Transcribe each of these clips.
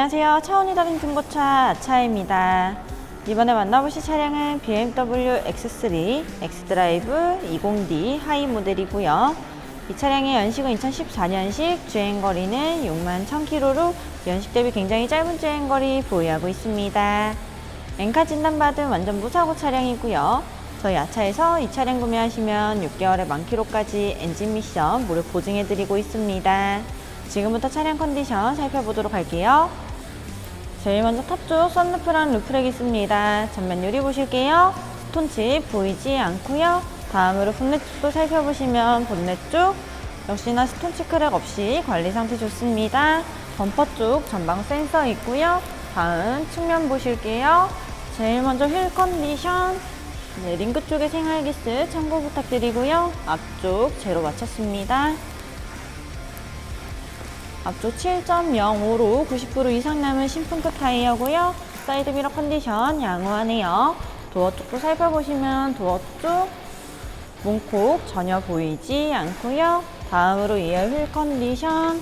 안녕하세요. 차원이 다른 중고차 아차입니다. 이번에 만나보실 차량은 BMW X3 X드라이브 20D 하이 모델이고요. 이 차량의 연식은 2014년식, 주행거리는 6만 1000km로 연식 대비 굉장히 짧은 주행거리 보유하고 있습니다. 엔카 진단받은 완전 무사고 차량이고요. 저희 아차에서 이 차량 구매하시면 6개월에 만 킬로까지 엔진 미션 무료 보증해드리고 있습니다. 지금부터 차량 컨디션 살펴보도록 할게요. 제일 먼저 탑쪽 썬루프랑 루프렉 있습니다. 전면 유리 보실게요. 스톤칩 보이지 않고요. 다음으로 본넷 쪽도 살펴보시면 본넷 쪽 역시나 스톤칩 크랙 없이 관리 상태 좋습니다. 범퍼 쪽 전방 센서 있고요. 다음 측면 보실게요. 제일 먼저 휠 컨디션 네, 링크 쪽에 생활기스 참고 부탁드리고요. 앞쪽 제로 맞췄습니다. 앞쪽 7.05로 90% 이상 남은 신품급 타이어고요. 사이드 미러 컨디션 양호하네요. 도어 쪽도 살펴보시면 도어 쪽 문콕 전혀 보이지 않고요. 다음으로 2열 휠 컨디션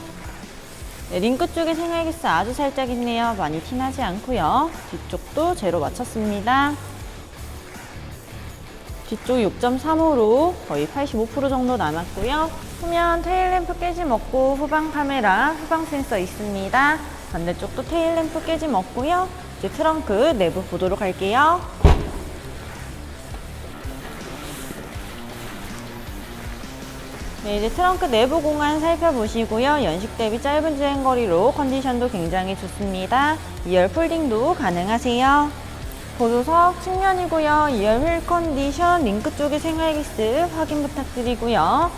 네, 링크 쪽에 생활기스 아주 살짝 있네요. 많이 티나지 않고요. 뒤쪽도 제로 맞췄습니다. 뒤쪽 6.35로 거의 85% 정도 남았고요. 후면 테일램프 깨짐 없고 후방 카메라, 후방 센서 있습니다. 반대쪽도 테일램프 깨짐 없고요. 이제 트렁크 내부 보도록 할게요. 네, 이제 트렁크 내부 공간 살펴보시고요. 연식 대비 짧은 주행거리로 컨디션도 굉장히 좋습니다. 2열 폴딩도 가능하세요. 보조석 측면이고요. 2열 휠 컨디션 링크 쪽에 생활기스 확인 부탁드리고요.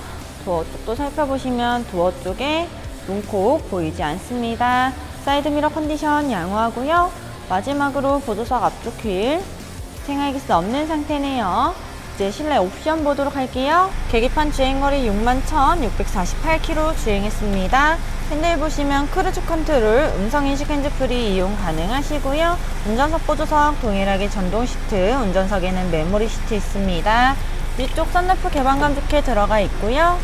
도어 쪽도 살펴보시면 도어 쪽에 문콕 보이지 않습니다. 사이드 미러 컨디션 양호하고요. 마지막으로 보조석 앞쪽 휠 생활기스 없는 상태네요. 이제 실내 옵션 보도록 할게요. 계기판 주행거리 61,648km 주행했습니다. 핸들 보시면 크루즈 컨트롤, 음성인식 핸즈프리 이용 가능하시고요. 운전석 보조석 동일하게 전동 시트, 운전석에는 메모리 시트 있습니다. 위쪽 썬루프 개방감 좋게 들어가 있고요.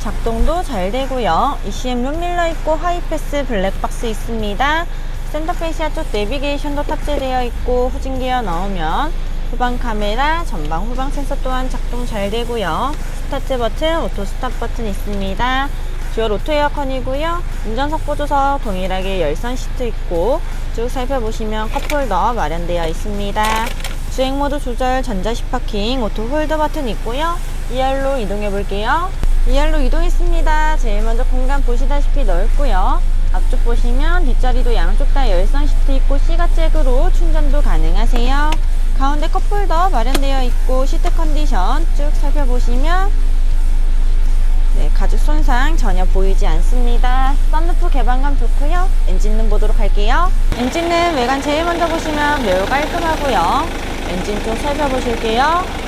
작동도 잘 되고요. ECM 룸밀러 있고 하이패스 블랙박스 있습니다. 센터페시아 쪽 내비게이션도 탑재되어 있고 후진 기어 넣으면 후방 카메라, 전방 후방 센서 또한 작동 잘 되고요. 스타트 버튼, 오토 스탑 버튼 있습니다. 듀얼 오토 에어컨이고요. 운전석 보조석 동일하게 열선 시트 있고 쭉 살펴보시면 컵홀더 마련되어 있습니다. 주행 모드 조절 전자식 파킹 오토 홀더 버튼 있고요. 2열로 이동해 볼게요. 2열로 이동했습니다. 제일 먼저 공간 보시다시피 넓고요. 앞쪽 보시면 뒷자리도 양쪽 다 열선 시트 있고 C가잭으로 충전도 가능하세요. 가운데 컵홀더 마련되어 있고 시트 컨디션 쭉 살펴보시면 네, 가죽 손상 전혀 보이지 않습니다. 썬루프 개방감 좋고요. 엔진룸 보도록 할게요. 엔진룸 외관 제일 먼저 보시면 매우 깔끔하고요. 엔진 쪽 살펴보실게요.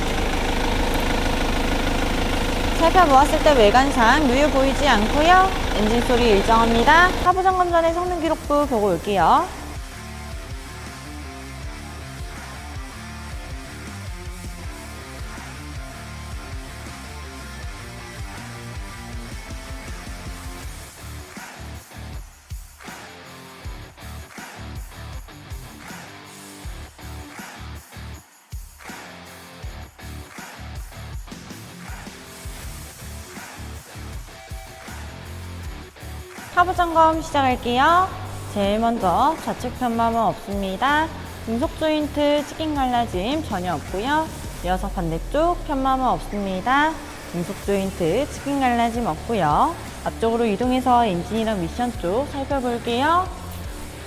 살펴보았을 때 외관상 누유 보이지 않고요. 엔진 소리 일정합니다. 하부 점검 전에 성능 기록부 보고 올게요. 하부 점검 시작할게요. 제일 먼저 좌측 편마모 없습니다. 중속 조인트 치킨 갈라짐 전혀 없고요. 이어서 반대쪽 편마모 없습니다. 중속 조인트 치킨 갈라짐 없고요. 앞쪽으로 이동해서 엔진이랑 미션 쪽 살펴볼게요.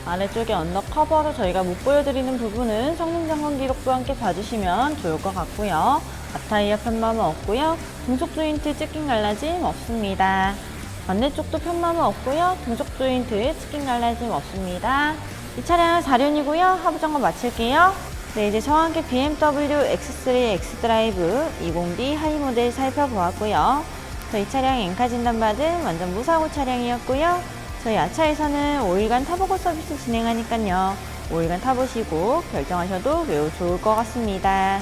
아래쪽에 언더커버로 저희가 못 보여드리는 부분은 성능 점검 기록도 함께 봐주시면 좋을 것 같고요. 앞타이어 편마모 없고요. 중속 조인트 치킨 갈라짐 없습니다. 반대쪽도 편마모 없고요. 등속 조인트 치킨 갈라짐 없습니다. 이 차량은 4륜이고요. 하부 점검 마칠게요. 네, 이제 저와 함께 BMW X3 X드라이브 20D 하이 모델 살펴보았고요. 저희 차량 엔카 진단받은 완전 무사고 차량이었고요. 저희 아차에서는 5일간 타보고 서비스 진행하니까요. 5일간 타보시고 결정하셔도 매우 좋을 것 같습니다.